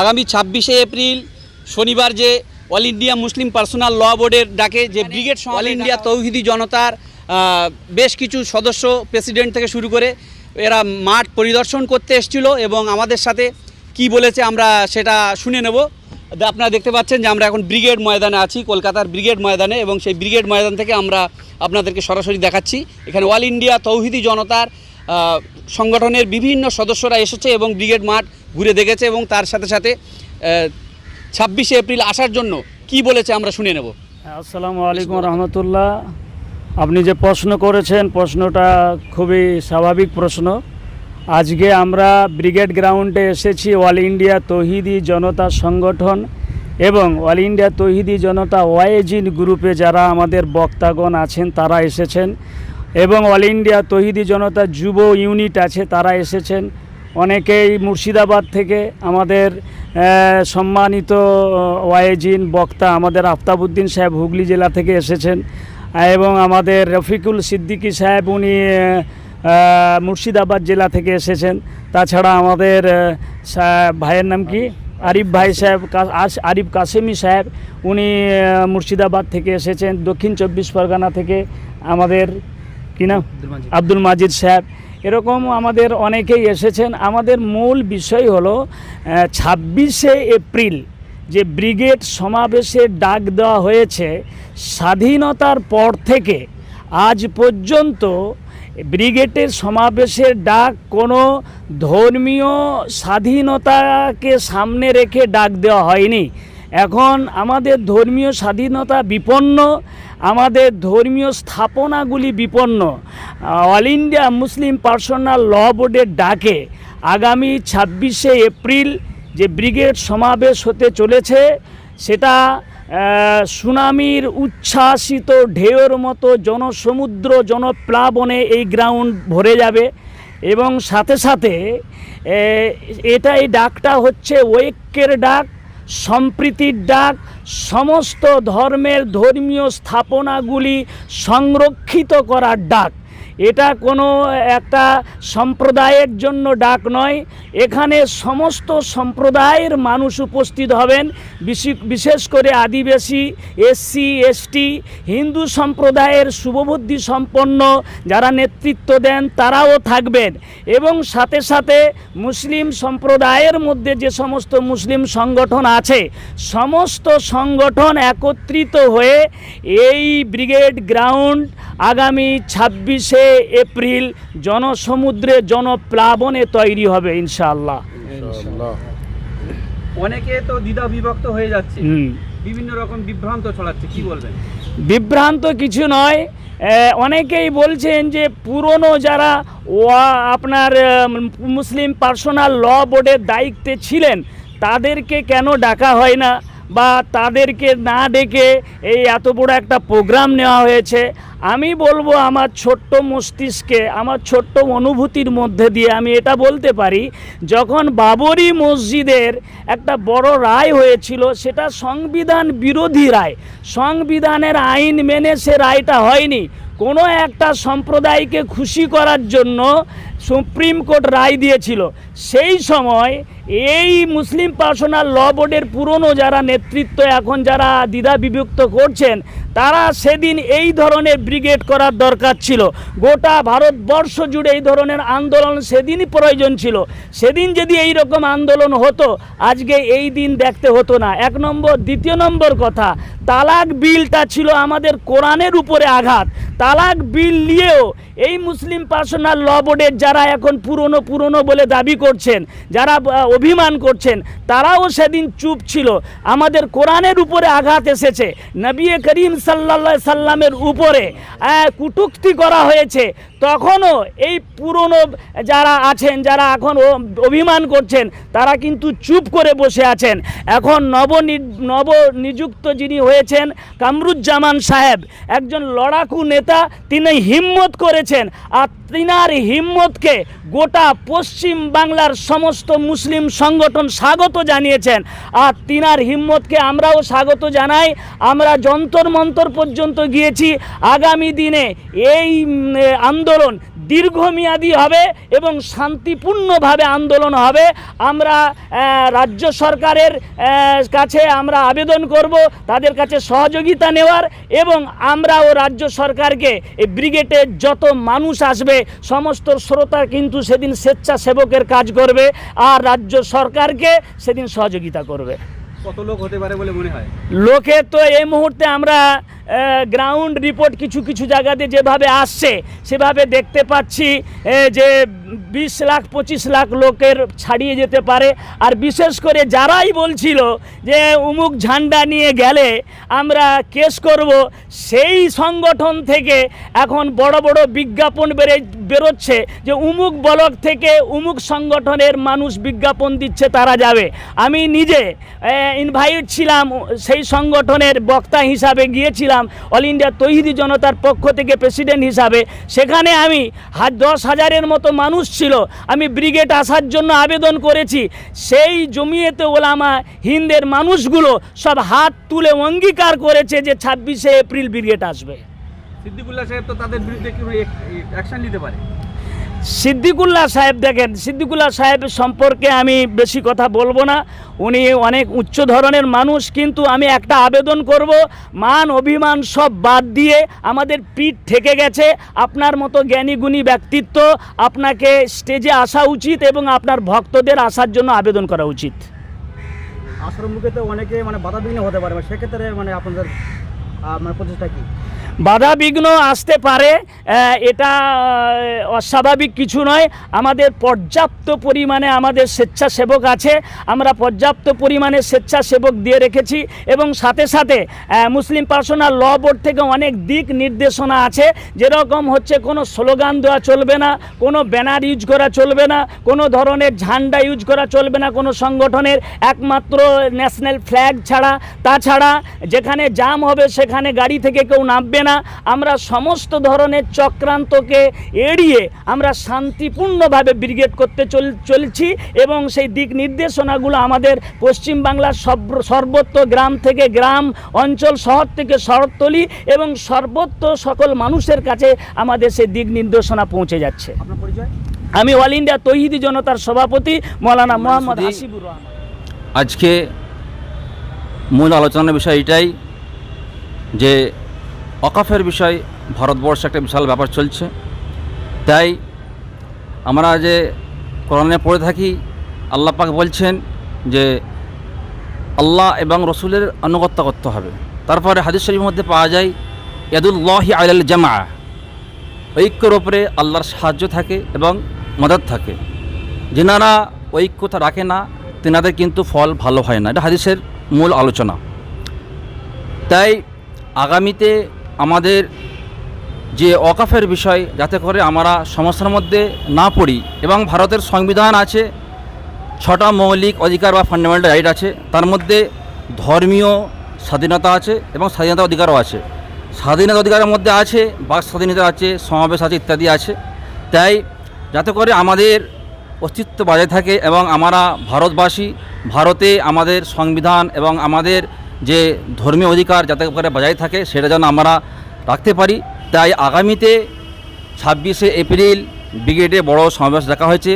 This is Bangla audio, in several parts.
আগামী ছাব্বিশে এপ্রিল শনিবার যে all India Muslim personal law বোর্ডের ডাকে যে ব্রিগেড অল ইন্ডিয়া তৌহিদি জনতার বেশ কিছু সদস্য প্রেসিডেন্ট থেকে শুরু করে এরা মাঠ পরিদর্শন করতে এসেছিল এবং আমাদের সাথে কি বলেছে আমরা সেটা শুনে নেব। আপনারা দেখতে পাচ্ছেন যে আমরা এখন ব্রিগেড ময়দানে আছি কলকাতার ব্রিগেড ময়দানে এবং সেই ব্রিগেড ময়দান থেকে আমরা আপনাদেরকে সরাসরি দেখাচ্ছি। এখানে অল ইন্ডিয়া তৌহিদি জনতার সংগঠনের বিভিন্ন সদস্যরা এসেছে এবং ব্রিগেড মাঠ ঘুরে দেখেছে এবং তার সাথে সাথে ছাব্বিশে এপ্রিল আসার জন্য কি বলেছে আমরা শুনে নেব। আসসালামু আলাইকুম রহমতুল্লাহ। আপনি যে প্রশ্ন করেছেন, প্রশ্নটা খুবই স্বাভাবিক প্রশ্ন। আজকে আমরা ব্রিগেড গ্রাউন্ডে এসেছি, অল ইন্ডিয়া তহিদি জনতা সংগঠন এবং অল ইন্ডিয়া তহিদি জনতা ওয়াইজিন গ্রুপে যারা আমাদের বক্তাগণ আছেন, তারা এসেছেন। এবং অল ইন্ডিয়া তহিদি জনতা যুব ইউনিট আছে, তারা এসেছেন। অনেকেই মুর্শিদাবাদ থেকে আমাদের সম্মানিত ওয়াইজিন বক্তা আমাদের আফতাবুদ্দিন সাহেব হুগলি জেলা থেকে এসেছেন। এবং আমাদের রফিকুল সিদ্দিকী সাহেব উনি মুর্শিদাবাদ জেলা থেকে এসেছেন। তাছাড়া আমাদের ভাইয়ের নাম কি? আরিফ ভাই সাহেব আরিফ কাসেমি সাহেব, উনি মুর্শিদাবাদ থেকে এসেছেন। দক্ষিণ চব্বিশ পরগনা থেকে আমাদের কি নাম? আব্দুল মাজিদ। সাহেব এরকম আমাদের অনেকেই এসেছেন। আমাদের মূল বিষয় হলো ছাব্বিশে এপ্রিল যে ব্রিগেড সমাবেশে ডাক দেওয়া হয়েছে স্বাধীনতার পর থেকে আজ পর্যন্ত ব্রিগেডের সমাবেশের ডাক কোনো ধর্মীয় স্বাধীনতাকে সামনে রেখে ডাক দেওয়া হয়নি। এখন আমাদের ধর্মীয় স্বাধীনতা বিপন্ন আমাদের ধর্মীয় স্থাপনাগুলি বিপন্ন। All India Muslim personal law বোর্ডের ডাকে আগামী ছাব্বিশে এপ্রিল যে ব্রিগেড সমাবেশ হতে চলেছে সেটা সুনামির উচ্ছ্বাসিত ঢেউর মতো জনসমুদ্র জনপ্লাবনে এই গ্রাউন্ড ভরে যাবে এবং সাথে সাথে এ, এটা এই ডাকটা হচ্ছে ঐক্যের ডাক। সম্প্রীতির ডাক সমস্ত ধর্মের ধর্মীয় স্থাপনাগুলি সংরক্ষিত করার ডাক। এটা কোনো একটা সম্প্রদায়ের জন্য ডাক নয়। এখানে সমস্ত সম্প্রদায়ের মানুষ উপস্থিত হবেন। বিশি- বিশেষ করে আদিবাসী এসসি এসটি হিন্দু সম্প্রদায়ের শুভবুদ্ধি সম্পন্ন যারা নেতৃত্ব দেন তারাও থাকবেন। এবং সাথে সাথে মুসলিম সম্প্রদায়ের মধ্যে যে সমস্ত মুসলিম সংগঠন আছে, সমস্ত সংগঠন একত্রিত হয়ে এই ব্রিগেড গ্রাউন্ড আগামী ছাব্বিশে এপ্রিল জনসমুদ্রে জনপ্লাবনে তৈরি হবে ইনশাআল্লাহ। অনেকে তো দ্বিধা বিভক্ত হয়ে যাচ্ছে। হুম। বিভিন্ন রকম বিভ্রান্ত ছড়াচ্ছে কি বলবেন? বিভ্রান্ত কিছু নয় অনেকেই বলছেন যে পুরনো যারা ওয়া আপনার মুসলিম পার্সোনাল ল বোর্ডের দায়িত্বে ছিলেন তাদেরকে কেন ডাকা হয় না? বা তাদেরকে না ডেকে এই এত বড় একটা প্রোগ্রাম নেওয়া হয়েছে? আমি বলব আমার ছোট্ট মস্তিষ্কে, আমার ছোট্ট অনুভূতির মধ্যে দিয়ে আমি এটা বলতে পারি, যখন বাবরি মসজিদের একটা বড় রায় হয়েছিল, সেটা সংবিধান বিরোধী রায়। সংবিধানের আইন মেনে সে রায়টা হয়নি। কোনো একটা সম্প্রদায়কে খুশি করার জন্য সুপ্রিম কোর্ট রায় দিয়েছিল। সেই সময় এই মুসলিম পার্সোনাল ল বোর্ডের পুরনো যারা নেতৃত্ব, এখন যারা দ্বিধা বিভক্ত করছেন তারা সেদিন এই ধরনের ব্রিগেড করার দরকার ছিল। গোটা ভারতবর্ষ জুড়ে এই ধরনের আন্দোলন সেদিনই প্রয়োজন ছিল। সেদিন যদি এই রকম আন্দোলন হতো, আজকে এই দিন দেখতে হতো না। এক নম্বর, দ্বিতীয় নম্বর কথা তালাক বিলটা ছিল আমাদের কোরআনের উপরে আঘাত। তালাক বিল নিয়েও এই মুসলিম পার্সোনাল ল বোর্ডের যারা এখন পুরনো পুরনো বলে দাবি করছেন, যারা অভিমান করছেন, তারাও সেদিন চুপ ছিল। আমাদের কোরআনের উপরে আঘাত এসেছে। নবী করিম সাল্লা সাল্লামের উপরে কটূক্তি করা হয়েছে। তখনও এই পুরনো যারা আছেন, যারা এখন অভিমান করছেন, তারা কিন্তু চুপ করে বসে আছেন। এখন নব নবনিযুক্ত যিনি হয়েছেন কামরুজ্জামান সাহেব, একজন লড়াকু নেতা, তিনি হিম্মত করেছেন, আর তিনার হিম্মতকে গোটা পশ্চিম বাংলার সমস্ত মুসলিম সংগঠন স্বাগত জানিয়েছেন। আর তিনার হিম্মতকে আমরাও স্বাগত জানাই। আমরা যন্তর মন্তর পর্যন্ত গিয়েছি। আগামী দিনে এই আন্দোলন দীর্ঘমেয়াদী হবে এবং শান্তিপূর্ণভাবে আন্দোলন হবে। আমরা রাজ্য সরকারের কাছে আমরা আবেদন করব, তাদের কাছে সহযোগিতা নেওয়ার এবং আমরাও রাজ্য সরকারকে এই ব্রিগেডে যত মানুষ আসবে, সমস্ত শ্রোতা কিন্তু সেদিন স্বেচ্ছাসেবকের কাজ করবে, আর রাজ্য সরকারকে সেদিন সহযোগিতা করবে। মনে হয়? লোকে তো এই মুহূর্তে আমরা গ্রাউন্ড রিপোর্ট কিছু কিছু জায়গাতে যেভাবে আসছে, সেভাবে দেখতে পাচ্ছি যে বিশ লাখ, পঁচিশ লাখ লোকের ছাড়িয়ে যেতে পারে। আর বিশেষ করে যারাই বলছিল যে উমুক ঝান্ডা নিয়ে গেলে আমরা কেস করব, সেই সংগঠন থেকে এখন বড় বড় বিজ্ঞাপন বেড়ে, বেরোচ্ছে যে উমুক ব্লক থেকে উমুক সংগঠনের মানুষ বিজ্ঞাপন দিচ্ছে, তারা যাবে। আমি নিজে ইনভাইট ছিলাম, সেই সংগঠনের বক্তা হিসাবে গিয়েছিলাম, অল ইন্ডিয়া তৈহিদি জনতার পক্ষ থেকে প্রেসিডেন্ট হিসাবে। সেখানে আমি দশ হাজারের মতো মানুষ ছিল। আমি ব্রিগেড আসার জন্য আবেদন করেছি। সেই জমিয়েতে ওলামা হিন্দের মানুষগুলো সব হাত তুলে অঙ্গীকার করেছে যে ছাব্বিশে এপ্রিল ব্রিগেড আসবে। সিদ্দিকুল্লাহ সাহেব তো তাদের বিরুদ্ধে অ্যাকশন নিতে পারে? সিদ্দিকুল্লাহ সাহেব দেখেন, সিদ্দিকুল্লাহ সাহেব সম্পর্কে আমি বেশি কথা বলব না। উনি অনেক উচ্চ ধরনের মানুষ, কিন্তু আমি একটা আবেদন করব, মান, অভিমান সব বাদ দিয়ে আমাদের পিঠ থেকে গেছে। আপনার মতো জ্ঞানী গুণী ব্যক্তিত্ব আপনাকে স্টেজে আসা উচিত এবং আপনার ভক্তদের আসার জন্য আবেদন করা উচিত। আশ্রম মুখে তো অনেকে মানে বাধা বিঘ্ন হতে পারে মানে সেক্ষেত্রে মানে আপনাদের মানে প্রচেষ্টা কি? বাধা বিঘ্ন আসতে পারে এটা অস্বাভাবিক কিছু নয়। আমাদের পর্যাপ্ত পরিমাণে আমাদের স্বেচ্ছাসেবক আছে। আমরা পর্যাপ্ত পরিমাণে স্বেচ্ছাসেবক দিয়ে রেখেছি এবং সাথে সাথে মুসলিম পার্সোনাল ল বোর্ড থেকে অনেক দিক নির্দেশনা আছে। যেরকম হচ্ছে কোনো স্লোগান দেওয়া চলবে না, কোনো ব্যানার ইউজ করা চলবে না, কোনো ধরনের ঝান্ডা ইউজ করা চলবে না কোনো সংগঠনের। একমাত্র ন্যাশনাল ফ্ল্যাগ ছাড়া। তাছাড়া যেখানে জাম হবে সেখানে গাড়ি থেকে কেউ নামবে না আমরা সমস্ত ধরনের চক্রান্তকে এড়িয়ে আমরা শান্তিপূর্ণভাবে ব্রিগেড করতে চল চলছি এবং সেই দিক নির্দেশনাগুলো আমাদের পশ্চিমবাংলার সর্বত্র গ্রাম থেকে গ্রাম অঞ্চল শহর থেকে শহরতলি এবং সর্বত্র সকল মানুষের কাছে আমাদের সেই দিক নির্দেশনা পৌঁছে যাচ্ছে। আমি অল ইন্ডিয়া তহিদি জনতার সভাপতি মৌলানা মোহাম্মদ হাসিবুর রহমান। আজকে মূল আলোচনার বিষয় এটাই যে অকাফের বিষয়, ভারতবর্ষে একটা বিশাল ব্যাপার চলছে। তাই আমরা যে কোরআনে পড়ে থাকি, আল্লাহ পাক বলছেন যে আল্লাহ এবং রসুলের আনুগত্য করতে হবে। তারপরে হাদিস শরীফের মধ্যে পাওয়া যায়, ইয়াদুল্লাহি আলাল জামা ঐক্যর ওপরে আল্লাহর সাহায্য থাকে এবং মদত থাকে। যেনারা ঐক্যতা রাখে না, তেনাদের কিন্তু ফল ভালো হয় না। এটা হাদিসের মূল আলোচনা। তাই আগামীতে আমাদের যে অকাফের বিষয়, যাতে করে আমরা সমস্যার মধ্যে না পড়ি এবং ভারতের সংবিধান আছে, ছটা মৌলিক অধিকার বা ফান্ডামেন্টাল রাইট আছে, তার মধ্যে ধর্মীয় স্বাধীনতা আছে এবং স্বাধীনতা অধিকারও আছে। স্বাধীনতা অধিকারের মধ্যে আছে বাক স্বাধীনতা আছে, সমাবেশ আছে ইত্যাদি আছে। তাই যাতে করে আমাদের অস্তিত্ব বজায় থাকে এবং আমরা ভারতবাসী, ভারতে আমাদের সংবিধান এবং আমাদের যে ধর্মীয় অধিকার যাতে করে বজায় থাকে, সেটা যেন আমরা রাখতে পারি। তাই আগামীতে ছাব্বিশে এপ্রিল ব্রিগেডে বড় সমাবেশ দেখা হয়েছে,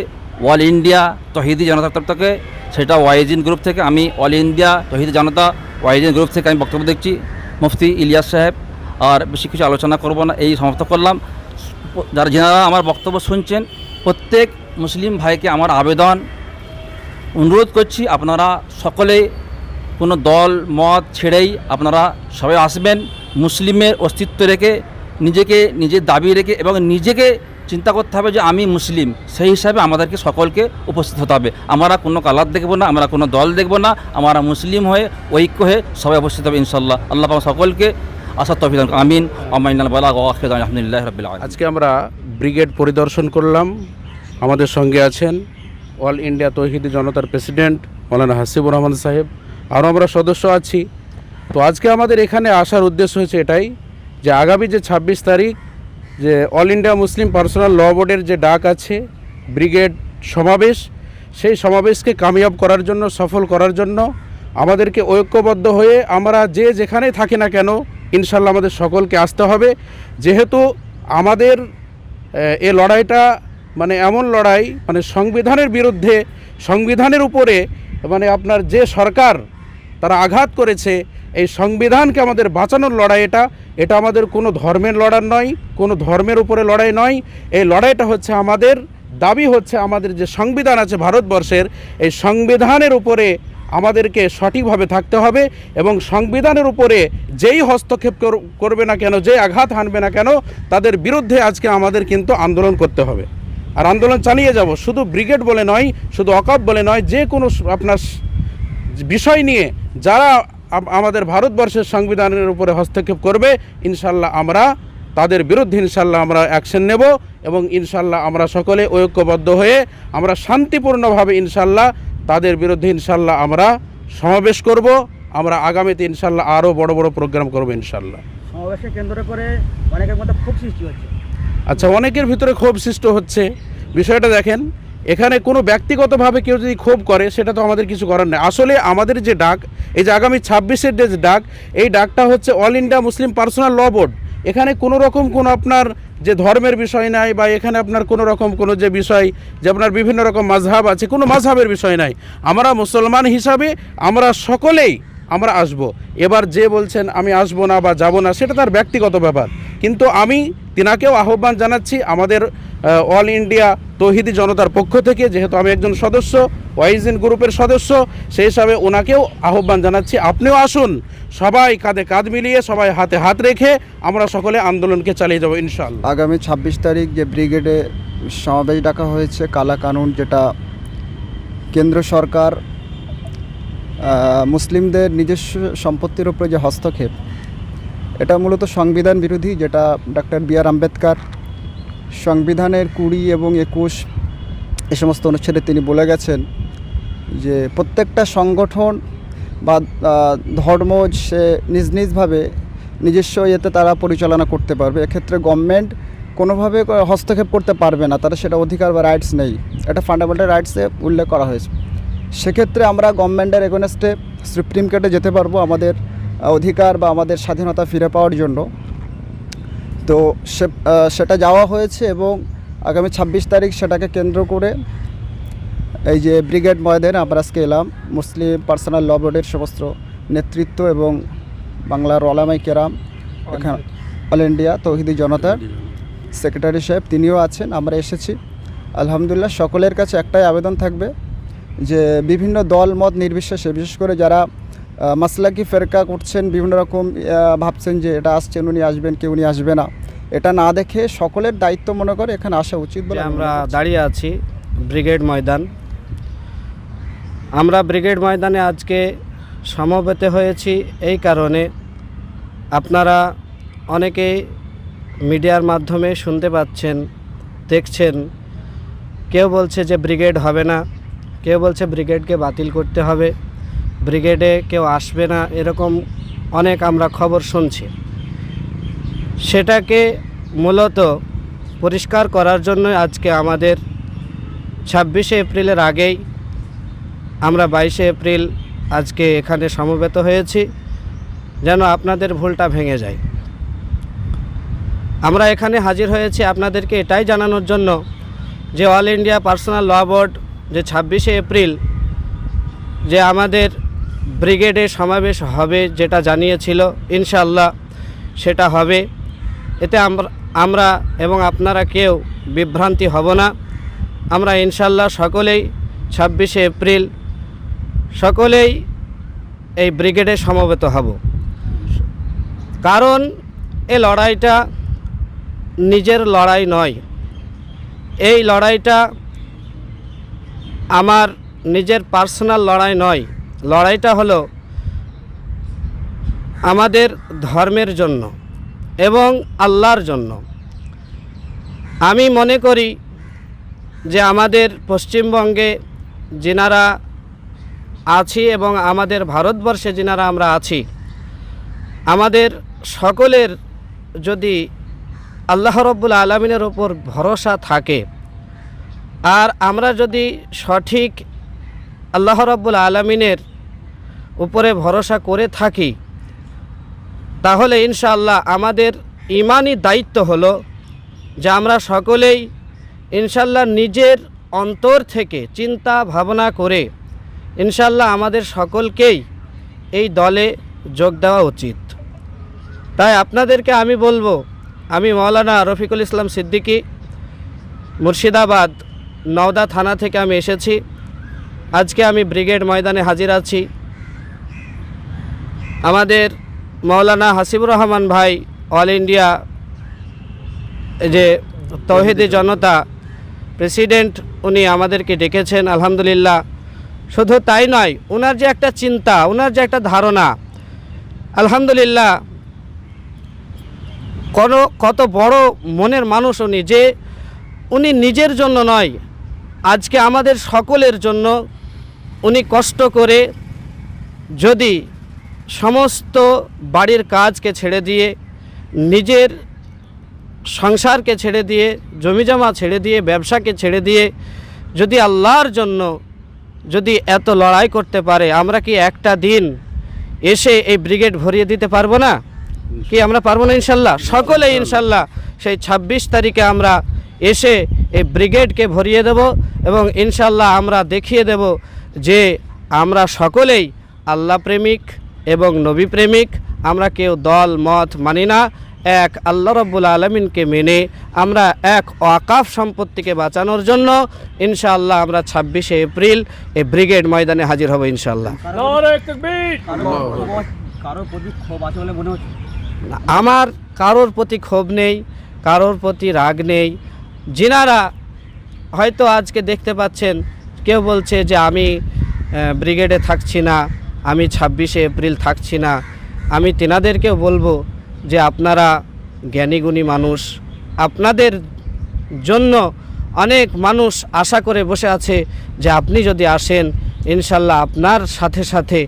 অল ইন্ডিয়া তহিদি তরফ থেকে। সেটা ওয়াইজিন গ্রুপ থেকে, আমি অল ইন্ডিয়া তহিদি জনতা ওয়াইজিন গ্রুপ থেকে আমি বক্তব্য দেখছি। মুফতি ইলিয়াস সাহেব, আর বেশি কিছু আলোচনা করব না, এই সমাপ্ত করলাম। যারা যেনারা আমার বক্তব্য শুনছেন, প্রত্যেক মুসলিম ভাইকে আমার আবেদন অনুরোধ করছি, আপনারা সকলে কোনো দল, মত ছেড়েই আপনারা সবাই আসবেন, মুসলিমের অস্তিত্ব রেখে, নিজেকে, নিজের দাবি রেখে এবং নিজেকে চিন্তা করতে হবে যে আমি মুসলিম। সেই হিসাবে আমাদেরকে সকলকে উপস্থিত হতে হবে। আমরা কোনো কালার দেখব না, আমরা কোনো দল দেখব না, আমরা মুসলিম হয়ে, ঐক্য হয়ে সবাই উপস্থিত হবে ইনশাল্লাহ আল্লাহ সকলকে আশা তফিদ আমিন। আলহামদুলিল্লাহ রবিল আজকে আমরা ব্রিগেড পরিদর্শন করলাম। আমাদের সঙ্গে আছেন অল ইন্ডিয়া তৌহিদি জনতার প্রেসিডেন্ট মৌলানা হাসিবুর রহমান সাহেব। আরও আমরা সদস্য আছি। তো আজকে আমাদের এখানে আসার উদ্দেশ্য হয়েছে এটাই যে আগামী যে ছাব্বিশ তারিখ যে all India Muslim personal law বোর্ডের যে ডাক আছে, ব্রিগেড সমাবেশ, সেই সমাবেশকে কামিয়াব করার জন্য, সফল করার জন্য আমাদেরকে ঐক্যবদ্ধ হয়ে আমরা যে যেখানেই থাকি না কেন ইনশাল্লাহ আমাদের সকলকে আসতে হবে। যেহেতু আমাদের এ লড়াইটা মানে এমন লড়াই মানে সংবিধানের বিরুদ্ধে, সংবিধানের উপরে মানে আপনার যে সরকার তারা আঘাত করেছে। এই সংবিধানকে আমাদের বাঁচানোর লড়াই এটা। এটা আমাদের কোনো ধর্মের লড়াই নয়, কোনো ধর্মের উপরে লড়াই নয়। এই লড়াইটা হচ্ছে আমাদের, দাবি হচ্ছে আমাদের যে সংবিধান আছে ভারতবর্ষের, এই সংবিধানের উপরে আমাদেরকে সঠিকভাবে থাকতে হবে এবং সংবিধানের উপরে যেই হস্তক্ষেপ কর- করবে না কেন যে আঘাত হানবে না কেন, তাদের বিরুদ্ধে আজকে আমাদের কিন্তু আন্দোলন করতে হবে। আর আন্দোলন চালিয়ে যাব। শুধু ব্রিগেড বলে নয়, শুধু অকাপ বলে নয়, যে কোনো আপনার বিষয় নিয়ে যারা আমাদের ভারতবর্ষের সংবিধানের উপরে হস্তক্ষেপ করবে ইনশাল্লাহ আমরা তাদের বিরুদ্ধে ইনশাল্লাহ আমরা অ্যাকশন নেব এবং ইনশাল্লাহ আমরা সকলে ঐক্যবদ্ধ হয়ে আমরা শান্তিপূর্ণভাবে ইনশাল্লাহ তাদের বিরুদ্ধে ইনশাল্লাহ আমরা সমাবেশ করব। আমরা আগামীতে ইনশাল্লাহ আরও বড় বড় প্রোগ্রাম করব ইনশাল্লাহ। সমাবেশকে কেন্দ্র করে অনেকের মধ্যে ক্ষোভ সৃষ্টি হচ্ছে। আচ্ছা অনেকের ভিতরে ক্ষোভ সৃষ্টি হচ্ছে। বিষয়টা দেখেন এখানে কোনো ব্যক্তিগতভাবে কেউ যদি ক্ষোভ করে, সেটা তো আমাদের কিছু করার নেই। আসলে আমাদের যে ডাক, এই যে আগামী ছাব্বিশের যে ডাক, এই ডাকটা হচ্ছে all India Muslim personal law board এখানে কোনো রকম কোনো আপনার যে ধর্মের বিষয় নাই বা এখানে আপনার কোনো রকম কোনো যে বিষয়, যে আপনার বিভিন্ন রকম মাঝহাব আছে, কোনো মাঝহাবের বিষয় নাই। আমরা মুসলমান হিসাবে আমরা সকলেই আমরা আসব। এবার যে বলছেন, আমি আসব না বা যাব না, সেটা তার ব্যক্তিগত ব্যাপার। কিন্তু আমি তিনাকেও আহ্বান জানাচ্ছি আমাদের অল ইন্ডিয়া তৌহিদি জনতার পক্ষ থেকে, যেহেতু আমি একজন সদস্য, ওয়াইজিন গ্রুপের সদস্য, সেই হিসাবে ওনাকেও আহ্বান জানাচ্ছি, আপনিও আসুন। সবাই কাঁধে কাঁধ মিলিয়ে, সবাই হাতে হাত রেখে আমরা সকলে আন্দোলনকে চালিয়ে যাব, ইনশাআল্লাহ। আগামী ছাব্বিশ তারিখ যে ব্রিগেডে সমাবেশ ডাকা হয়েছে কালা কানুন যেটা কেন্দ্র সরকার মুসলিমদের নিজস্ব সম্পত্তির উপরে যে হস্তক্ষেপ, এটা মূলত সংবিধান বিরোধী, যেটা ডক্টর বি আর আম্বেদকর সংবিধানের কুড়ি এবং একুশ এ সমস্ত অনুচ্ছেদে তিনি বলে গেছেন যে প্রত্যেকটা সংগঠন বা ধর্ম সে নিজ নিজভাবে নিজস্ব ইয়েতে তারা পরিচালনা করতে পারবে। এক্ষেত্রে গভর্নমেন্ট কোনোভাবে হস্তক্ষেপ করতে পারবে না তারা সেটা অধিকার বা রাইটস নেই। এটা ফান্ডামেন্টাল রাইটসে উল্লেখ করা হয়েছে। সেক্ষেত্রে আমরা গভর্নমেন্টের এগোনেস্টে সুপ্রিম কোর্টে যেতে পারব আমাদের অধিকার বা আমাদের স্বাধীনতা ফিরে পাওয়ার জন্য। তো সেটা যাওয়া হয়েছে এবং আগামী ছাব্বিশ তারিখ সেটাকে কেন্দ্র করে এই যে ব্রিগেড ময়দানে আমরা আজকে এলাম। মুসলিম পার্সোনাল ল বোর্ডের সমস্ত নেতৃত্ব এবং বাংলার ওলামাই কেরাম, এখানে অল ইন্ডিয়া, তৌহিদি জনতার সেক্রেটারি সাহেব তিনিও আছেন, আমরা এসেছি। আলহামদুলিল্লাহ, সকলের কাছে একটাই আবেদন থাকবে যে বিভিন্ন দল মত নির্বিশেষে বিশেষ করে যারা মাসলাকি ফেরকা করছেন বিভিন্ন রকম ভাবছেন যে এটা আসছেন উনি আসবেন কেউ উনি আসবে না। এটা না দেখে সকলের দায়িত্ব মনে করে এখানে আসা উচিত বলে আমরা দাঁড়িয়ে আছি ব্রিগেড ময়দান। আমরা ব্রিগেড ময়দানে আজকে সমবেত হয়েছি এই কারণে আপনারা অনেকেই মিডিয়ার মাধ্যমে শুনতে পাচ্ছেন দেখছেন। কেউ বলছে যে ব্রিগেড হবে না। কেউ বলছে ব্রিগেডকে বাতিল করতে হবে, ব্রিগেডে কেউ আসবে না, এরকম অনেক আমরা খবর শুনছি। সেটাকে মূলত পরিষ্কার করার জন্য আজকে আমাদের ছাব্বিশে এপ্রিলের আগেই আমরা বাইশে এপ্রিল আজকে এখানে সমবেত হয়েছি, যেন আপনাদের ভুলটা ভেঙে যায়। আমরা এখানে হাজির হয়েছি আপনাদেরকে এটাই জানানোর জন্য যে all India personal law board যে ছাব্বিশে এপ্রিল যে আমাদের ব্রিগেডে সমাবেশ হবে যেটা জানিয়েছিল ইনশাল্লাহ সেটা হবে। এতে আমরা এবং আপনারা কেউ বিভ্রান্তি হব না। আমরা ইনশাল্লাহ সকলেই ছাব্বিশে এপ্রিল সকলেই এই ব্রিগেডে সমবেত হব। কারণ এ লড়াইটা নিজের লড়াই নয়। এই লড়াইটা আমার নিজের পার্সোনাল লড়াই নয়। লড়াইটা হলো আমাদের ধর্মের জন্য এবং আল্লাহর জন্য। আমি মনে করি যে আমাদের পশ্চিমবঙ্গে যেনারা আছি এবং আমাদের ভারতবর্ষে যেনারা আমরা আছি, আমাদের সকলের যদি আল্লাহ রব্বুল আলমিনের ওপর ভরসা থাকে আর আমরা যদি সঠিক আল্লাহ রব্বুল আলমিনের উপরে ভরসা করে থাকি, তাহলে ইনশাআল্লাহ আমাদের ইমানই দায়িত্ব হলো যে আমরা সকলেই ইনশাল্লাহ নিজের অন্তর থেকে চিন্তা ভাবনা করে ইনশাল্লাহ আমাদের সকলকেই এই দলে যোগ দেওয়া উচিত। তাই আপনাদেরকে আমি বলব, আমি মৌলানা রফিকুল ইসলাম সিদ্দিকী মুর্শিদাবাদ নওদা থানা থেকে আমি এসেছি। আজকে আমি ব্রিগেড ময়দানে হাজির আছি। আমাদের মৌলানা হাসিবুর রহমান ভাই, অল ইন্ডিয়া যে তৌহিদি জনতা প্রেসিডেন্ট, উনি আমাদেরকে ডেকেছেন, আলহামদুলিল্লাহ। শুধু তাই নয় ওনার যে একটা চিন্তা ওনার যে একটা ধারণা, আলহামদুলিল্লাহ, কোনো, কত বড় মনের মানুষ উনি, যে উনি নিজের জন্য নয় আজকে আমাদের সকলের জন্য উনি কষ্ট করে যদি সমস্ত বাড়ির কাজকে ছেড়ে দিয়ে, নিজের সংসারকে ছেড়ে দিয়ে, জমিজমা ছেড়ে দিয়ে, ব্যবসাকে ছেড়ে দিয়ে যদি আল্লাহর জন্য যদি এত লড়াই করতে পারে, আমরা কি একটা দিন এসে এই ব্রিগেড ভরিয়ে দিতে পারব না? কি আমরা পারব না ইনশাল্লাহ? সকলে ইনশাল্লাহ সেই ২৬ তারিখে আমরা এসে এই ব্রিগেডকে ভরিয়ে দেব এবং ইনশাল্লাহ আমরা দেখিয়ে দেব যে আমরা সকলেই আল্লাহ প্রেমিক এবং নবী প্রেমিক। আমরা কেউ দল মত মানি না। এক আল্লাহ রব্বুল আলমিনকে মেনে আমরা এক ওয়াকাফ সম্পত্তিকে বাঁচানোর জন্য ইনশাআল্লাহ আমরা ছাব্বিশে এপ্রিল এই ব্রিগেড ময়দানে হাজির হব ইনশাআল্লাহ। কারও প্রতি ক্ষোভ আছে বলে মনে হচ্ছে? না, আমার কারোর প্রতি ক্ষোভ নেই কারোর প্রতি রাগ নেই যিনারা হয়তো আজকে দেখতে পাচ্ছেন, কেউ বলছে যে আমি ব্রিগেডে থাকছি না, আমি ছাব্বিশে এপ্রিল থাকছি না। আমি তেনাদেরকেও বলব যে আপনারা জ্ঞানীগুণী মানুষ, আপনাদের জন্য অনেক মানুষ আশা করে বসে আছে যে আপনি যদি আসেন, ইনশাল্লাহ আপনার সাথে সাথে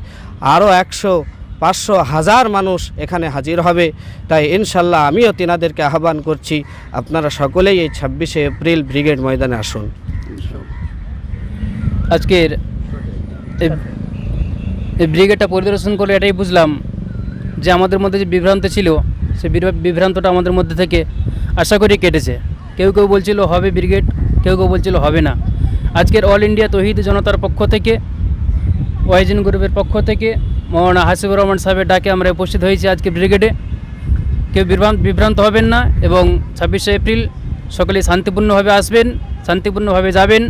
আরও একশো পাঁচশো হাজার মানুষ এখানে হাজির হবে। তাই ইনশাল্লাহ আমিও তিনাদেরকে আহ্বান করছি, আপনারা সকলেই এই ছাব্বিশে এপ্রিল ব্রিগেড ময়দানে আসুন। আজকের এই- ব্রিগেডটা পরিদর্শন করে এটাই বুঝলাম যে আমাদের মধ্যে যে বিভ্রান্ত ছিল, সে বিভ্রান্তটা আমাদের মধ্যে থেকে আশা করি কেটেছে। কেউ কেউ বলছিল হবে ব্রিগেড, কেউ কেউ বলছিল হবে না। আজকের অল ইন্ডিয়া তহিদ জনতার পক্ষ থেকে, ওয়াইজিন গ্রুপের পক্ষ থেকে মৌলানা হাসিবুর রহমান সাহেবের ডাকে আমরা উপস্থিত হয়েছি আজকে ব্রিগেডে। কেউ বিভ্রান্ত বিভ্রান্ত হবেন না এবং ছাব্বিশে এপ্রিল সকলে শান্তিপূর্ণভাবে আসবেন শান্তিপূর্ণভাবে যাবেন।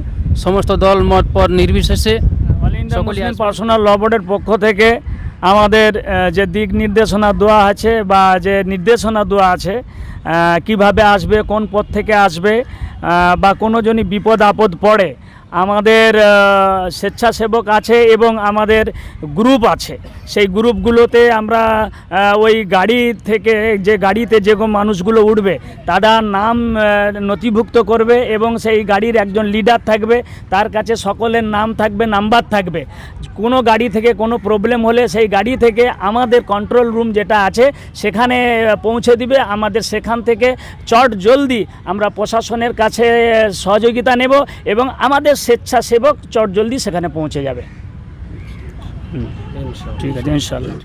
সমস্ত দল মত পর নির্বিশেষে পার্সোনাল ল বোর্ডের পক্ষ থেকে আমাদের যে দিক নির্দেশনা দেওয়া আছে বা যে নির্দেশনা দেওয়া আছে কীভাবে আসবে কোন পথ থেকে আসবে বা কোনো জনই বিপদ আপদ পড়ে আমাদের স্বেচ্ছাসেবক আছে এবং আমাদের গ্রুপ আছে। সেই গ্রুপগুলোতে আমরা ওই গাড়ি থেকে, যে গাড়িতে যে মানুষগুলো উঠবে, তারা নাম নথিভুক্ত করবে এবং সেই গাড়ির একজন লিডার থাকবে, তার কাছে সকলের নাম থাকবে নাম্বার থাকবে। কোনো গাড়ি থেকে কোনো প্রবলেম হলে সেই গাড়ি থেকে আমাদের কন্ট্রোল রুম যেটা আছে, সেখানে পৌঁছে দিবে। আমাদের সেখান থেকে চট জলদি আমরা প্রশাসনের কাছে সহযোগিতা নেব এবং আমাদের স্বেচ্ছাসেবক চট জলদি সেখানে পৌঁছে যাবে। হুম, ঠিক আছে ইনশাল্লাহ